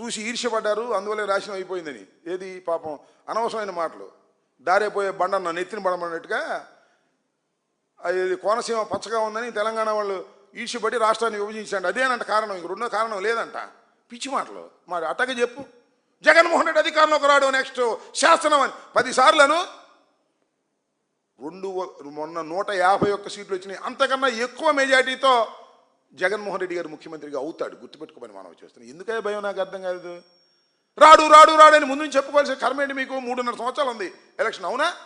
చూసి ఈర్ష్యపడ్డారు అందువల్ల నాశనం అయిపోయిందని. ఏది పాపం? అనవసరమైన మాటలు. దారైపోయే బండన్న నెత్తిన పడమన్నట్టుగా అది కోనసీమ పచ్చగా ఉందని తెలంగాణ వాళ్ళు ఈర్ష్యపడి రాష్ట్రాన్ని విభజించండి అదేనంట కారణం. ఇంక రెండో కారణం లేదంట. పిచ్చి మాటలు. మరి అట్టగా చెప్పు. జగన్మోహన్ రెడ్డి అధికారంలోకి రాడు నెక్స్ట్ శాసనం అని. పదిసార్లను రెండు మొన్న నూట యాభై ఒక్క సీట్లు వచ్చినాయి. అంతకన్నా ఎక్కువ మెజార్టీతో జగన్మోహన్ రెడ్డి గారు ముఖ్యమంత్రిగా అవుతాడు గుర్తుపెట్టుకోమని మనం చేస్తున్నాం. ఎందుకే భయం? నాకు అర్థం కాదు రాడు రాడు రాడు అని ముందు నుంచి చెప్పుకోవాల్సిన కర్మ ఏంటి మీకు? మూడున్నర సంవత్సరాలు ఉంది. ఎలక్షన్ అవునా?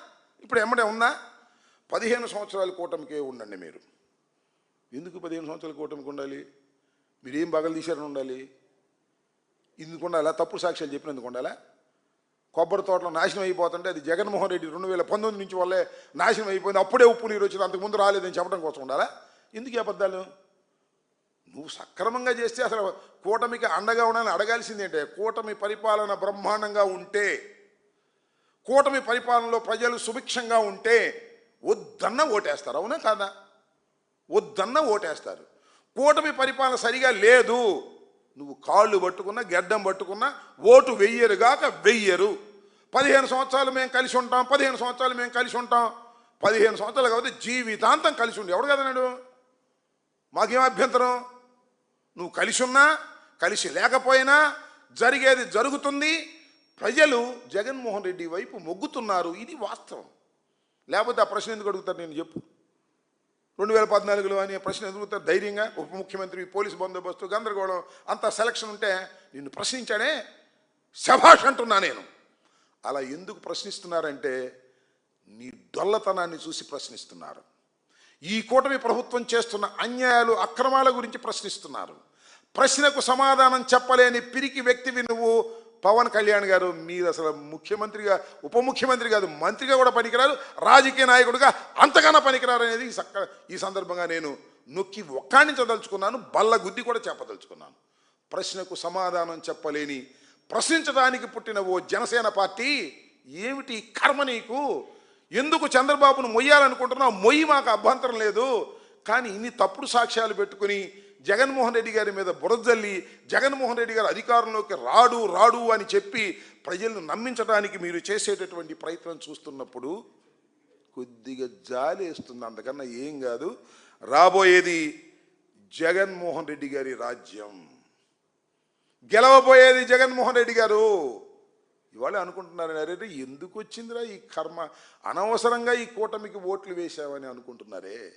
ఇప్పుడు ఎమ్మడే ఉందా పదిహేను సంవత్సరాల కూటమికే ఉండండి మీరు. ఎందుకు పదిహేను సంవత్సరాల కూటమికి ఉండాలి? మీరేం బాగా తీశారని ఉండాలి? ఎందుకు ఉండాలా? తప్పుడు సాక్ష్యాలు చెప్పినందుకు ఉండాలా? కొబ్బరి తోటలో నాశనం అయిపోతుంటే అది జగన్మోహన్ రెడ్డి రెండు వేల పంతొమ్మిది నుంచి వల్లే నాశనం అయిపోయింది. అప్పుడే ఉప్పు నీరు వచ్చింది. అంతకుముందు రాలేదని చెప్పడం కోసం ఉండాలా? ఎందుకు ఈ అబద్ధాలు? నువ్వు సక్రమంగా చేస్తే అసలు కూటమికి అండగా ఉండాలని అడగాల్సింది కూటమి పరిపాలన బ్రహ్మాండంగా ఉంటే కూటమి పరిపాలనలో ప్రజలు సుభిక్షంగా ఉంటే వద్దన్న ఓటేస్తారు. అవునా కాదా? వద్దన్న ఓటేస్తారు. కూటమి పరిపాలన సరిగా లేదు. నువ్వు కాళ్ళు పట్టుకున్నా గెడ్డం పట్టుకున్నా ఓటు వెయ్యరు గాక వెయ్యరు. పదిహేను సంవత్సరాలు మేము కలిసి ఉంటాం పదిహేను సంవత్సరాలు మేము కలిసి ఉంటాం. పదిహేను సంవత్సరాలు కాబట్టి జీవితాంతం కలిసి ఉండి. ఎవడు కదన్నాడు? మాకేం అభ్యంతరం? నువ్వు కలిసి ఉన్నా కలిసి లేకపోయినా జరిగేది జరుగుతుంది. ప్రజలు జగన్మోహన్ రెడ్డి వైపు మొగ్గుతున్నారు. ఇది వాస్తవం. లేకపోతే ఆ ప్రశ్న ఎందుకు అడుగుతారు నేను చెప్పు. రెండు వేల పద్నాలుగులో అని ప్రశ్న ఎదుగుతారు ధైర్యంగా ఉప ముఖ్యమంత్రి పోలీసు బందోబస్తు గందరగోళం అంత సెలక్షన్ ఉంటే నిన్ను ప్రశ్నించాడే శభాష్ అంటున్నా నేను. అలా ఎందుకు ప్రశ్నిస్తున్నారంటే నీ డొల్లతనాన్ని చూసి ప్రశ్నిస్తున్నారు. ఈ కూటమి ప్రభుత్వం చేస్తున్న అన్యాయాలు అక్రమాల గురించి ప్రశ్నిస్తున్నారు. ప్రశ్నకు సమాధానం చెప్పలేని పిరికి వ్యక్తివి నువ్వు. పవన్ కళ్యాణ్ గారు మీరు అసలు ముఖ్యమంత్రిగా ఉప ముఖ్యమంత్రి కాదు మంత్రిగా కూడా పనికిరారు రాజకీయ నాయకుడిగా అంతగానో పనికిరారు అనేది ఈ సక్క ఈ సందర్భంగా నేను నొక్కి ఒక్కాణించదలుచుకున్నాను బల్ల గుద్ది కూడా చెప్పదలుచుకున్నాను. ప్రశ్నకు సమాధానం చెప్పలేని ప్రశ్నించడానికి పుట్టిన ఓ జనసేన పార్టీ ఏమిటి కర్మ నీకు? ఎందుకు చంద్రబాబును మొయ్యాలనుకుంటున్నావు? మొయ్యి మాకు అభ్యంతరం లేదు. కానీ ఇన్ని తప్పుడు సాక్ష్యాలు పెట్టుకుని జగన్మోహన్ రెడ్డి గారి మీద బురజల్లి జగన్మోహన్ రెడ్డి గారు అధికారంలోకి రాడు రాడు అని చెప్పి ప్రజలను నమ్మించడానికి మీరు చేసేటటువంటి ప్రయత్నం చూస్తున్నప్పుడు కొద్దిగా జాలి వేస్తుంది. అంతకన్నా ఏం కాదు. రాబోయేది జగన్మోహన్ రెడ్డి గారి రాజ్యం. గెలవబోయేది జగన్మోహన్ రెడ్డి గారు. ఇవాళ అనుకుంటున్నారు అరే ఎందుకు వచ్చిందిరా ఈ కర్మ? అనవసరంగా ఈ కూటమికి ఓట్లు వేశామని అనుకుంటున్నారే?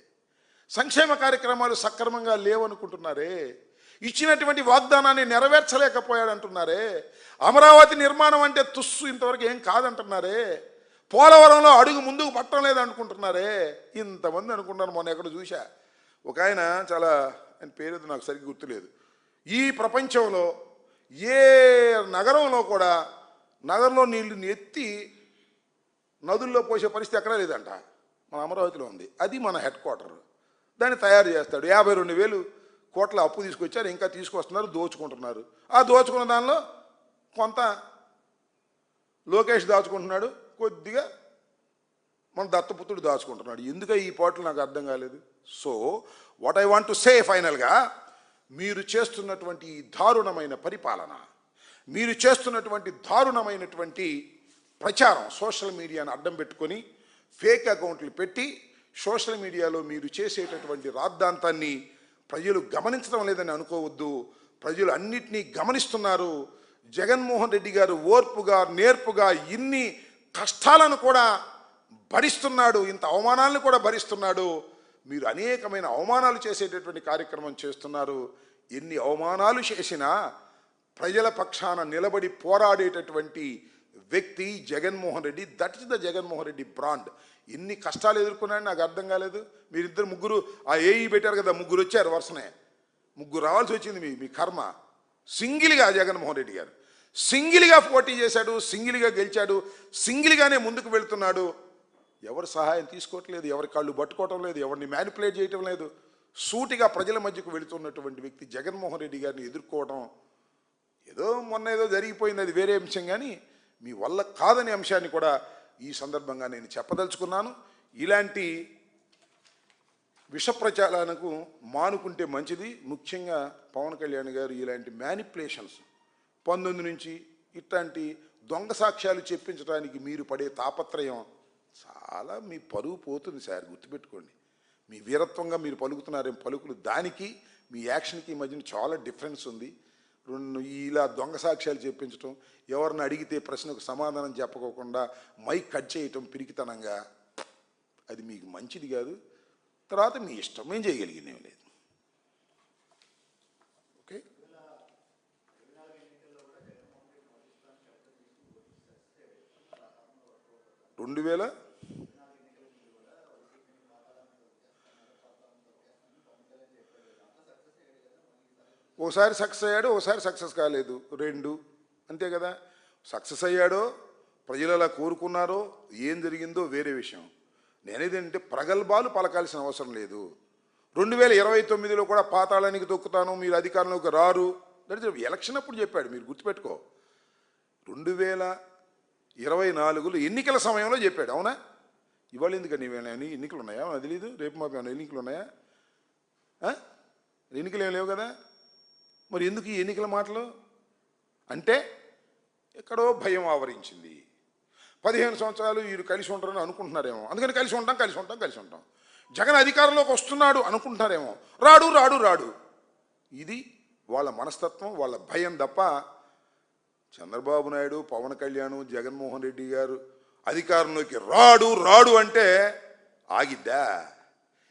సంక్షేమ కార్యక్రమాలు సక్రమంగా లేవనుకుంటున్నారే? ఇచ్చినటువంటి వాగ్దానాన్ని నెరవేర్చలేకపోయాడంటున్నారే? అమరావతి నిర్మాణం అంటే తుస్సు ఇంతవరకు ఏం కాదంటున్నారే? పోలవరంలో అడుగు ముందుకు పట్టడం లేదనుకుంటున్నారే ఇంతమంది అనుకుంటున్నారు మొన్న ఎక్కడ చూశా? ఒక ఆయన చాలా ఆయన పేరు నాకు సరిగ్గా గుర్తులేదు. ఈ ప్రపంచంలో ఏ నగరంలో కూడా నగరంలో నీళ్ళు ఎత్తి నదుల్లో పోసే పరిస్థితి ఎక్కడా లేదంట. మన అమరావతిలో ఉంది. అది మన హెడ్ క్వార్టర్. దాన్ని తయారు చేస్తాడు. యాభై రెండు వేలు కోట్ల అప్పు తీసుకొచ్చారు. ఇంకా తీసుకొస్తున్నారు. దోచుకుంటున్నారు. ఆ దోచుకున్న దానిలో కొంత లోకేష్ దాచుకుంటున్నాడు. కొద్దిగా మన దత్తపుత్రుడు దాచుకుంటున్నాడు. ఎందుక ఈ పాటలు నాకు అర్థం కాలేదు. So what I want to say ఫైనల్గా మీరు చేస్తున్నటువంటి ఈ దారుణమైన పరిపాలన మీరు చేస్తున్నటువంటి దారుణమైనటువంటి ప్రచారం సోషల్ మీడియాను అడ్డం పెట్టుకొని ఫేక్ అకౌంట్లు పెట్టి సోషల్ మీడియాలో మీరు చేసేటటువంటి రాద్ధాంతాన్ని ప్రజలు గమనించడం లేదని అనుకోవద్దు. ప్రజలు అన్నిటినీ గమనిస్తున్నారు. జగన్మోహన్ రెడ్డి గారు ఓర్పుగా నేర్పుగా ఇన్ని కష్టాలను కూడా భరిస్తున్నాడు ఇంత అవమానాలను కూడా భరిస్తున్నాడు. మీరు అనేకమైన అవమానాలు చేసేటటువంటి కార్యక్రమం చేస్తున్నారు. ఎన్ని అవమానాలు చేసినా ప్రజల పక్షాన నిలబడి పోరాడేటటువంటి వ్యక్తి Jaganmohan Reddy. That is the Jaganmohan Reddy brand ఎన్ని కష్టాలు ఎదుర్కొన్నాయని నాకు అర్థం కాలేదు. మీరిద్దరు ముగ్గురు ఆ ఏఈ పెట్టారు కదా ముగ్గురు వచ్చారు వరుసనే. ముగ్గురు రావాల్సి వచ్చింది మీ మీ కర్మ. సింగిల్గా జగన్మోహన్ రెడ్డి గారు. సింగిల్గా పోటీ చేశాడు సింగిల్గా గెలిచాడు సింగిల్గానే ముందుకు వెళ్తున్నాడు. ఎవరు సహాయం తీసుకోవట్లేదు ఎవరి కాళ్ళు పట్టుకోవటం లేదు ఎవరిని మ్యానిపులేట్ చేయటం లేదు. సూటిగా ప్రజల మధ్యకు వెళుతున్నటువంటి వ్యక్తి జగన్మోహన్ రెడ్డి గారిని ఎదుర్కోవడం ఏదో మొన్న ఏదో జరిగిపోయింది అది వేరే అంశం కానీ మీ వల్ల కాదనే అంశాన్ని కూడా ఈ సందర్భంగా నేను చెప్పదలుచుకున్నాను. ఇలాంటి విషప్రచారాలకు మానుకుంటే మంచిది. ముఖ్యంగా పవన్ కళ్యాణ్ గారు ఇలాంటి మ్యానిపులేషన్స్ పంతొమ్మిది నుంచి ఇట్లాంటి దొంగ సాక్ష్యాలు చెప్పించడానికి మీరు పడే తాపత్రయం చాలా మీ పరువు పోతుంది సార్ గుర్తుపెట్టుకోండి. మీ వీరత్వంగా మీరు పలుకుతున్నారేం పలుకులు దానికి మీ యాక్షన్కి ఈ మధ్యన చాలా డిఫరెన్స్ ఉంది. రెండు ఇలా దొంగ సాక్ష్యాలు చెప్పించటం ఎవరిని అడిగితే ప్రశ్నకు సమాధానం చెప్పకోకుండా మైక్ కట్ చేయటం పిరికితనంగా అది మీకు మంచిది కాదు. తర్వాత మీ ఇష్టం ఏం చేయగలిగింది ఏం లేదు. ఓకే? రెండు వేల ఓసారి సక్సెస్ అయ్యాడు ఓసారి సక్సెస్ కాలేదు. రెండు. అంతే కదా? సక్సెస్ అయ్యాడో ప్రజలు అలా కోరుకున్నారో ఏం జరిగిందో వేరే విషయం. నేనేదంటే ప్రగల్భాలు పలకాల్సిన అవసరం లేదు. రెండు వేల ఇరవై తొమ్మిదిలో కూడా పాతాళానికి తొక్కుతాను మీరు అధికారంలోకి రారు. దట్ ఎలక్షన్ అప్పుడు చెప్పాడు మీరు గుర్తుపెట్టుకో. రెండు వేల ఇరవై నాలుగులో ఎన్నికల సమయంలో చెప్పాడు అవునా? ఇవాళ ఎందుకని ఇవాళ ఏమైనా ఎన్నికలు ఉన్నాయా? తెలియదు రేపు మాకు ఎన్నికలు ఉన్నాయా? ఎన్నికలు ఏం లేవు కదా? మరి ఎందుకు ఈ ఎన్నికల మాటలు? అంటే ఎక్కడో భయం ఆవరించింది. పదిహేను సంవత్సరాలు వీరు కలిసి ఉంటారని అనుకుంటున్నారేమో. అందుకని కలిసి ఉంటాం కలిసి ఉంటాం కలిసి ఉంటాం. జగన్ అధికారంలోకి వస్తున్నాడు అనుకుంటున్నారేమో. రాడు రాడు రాడు. ఇది వాళ్ళ మనస్తత్వం వాళ్ళ భయం తప్ప చంద్రబాబు నాయుడు పవన్ కళ్యాణ్ జగన్మోహన్ రెడ్డి గారు అధికారంలోకి రాడు రాడు అంటే ఆగిద్దా?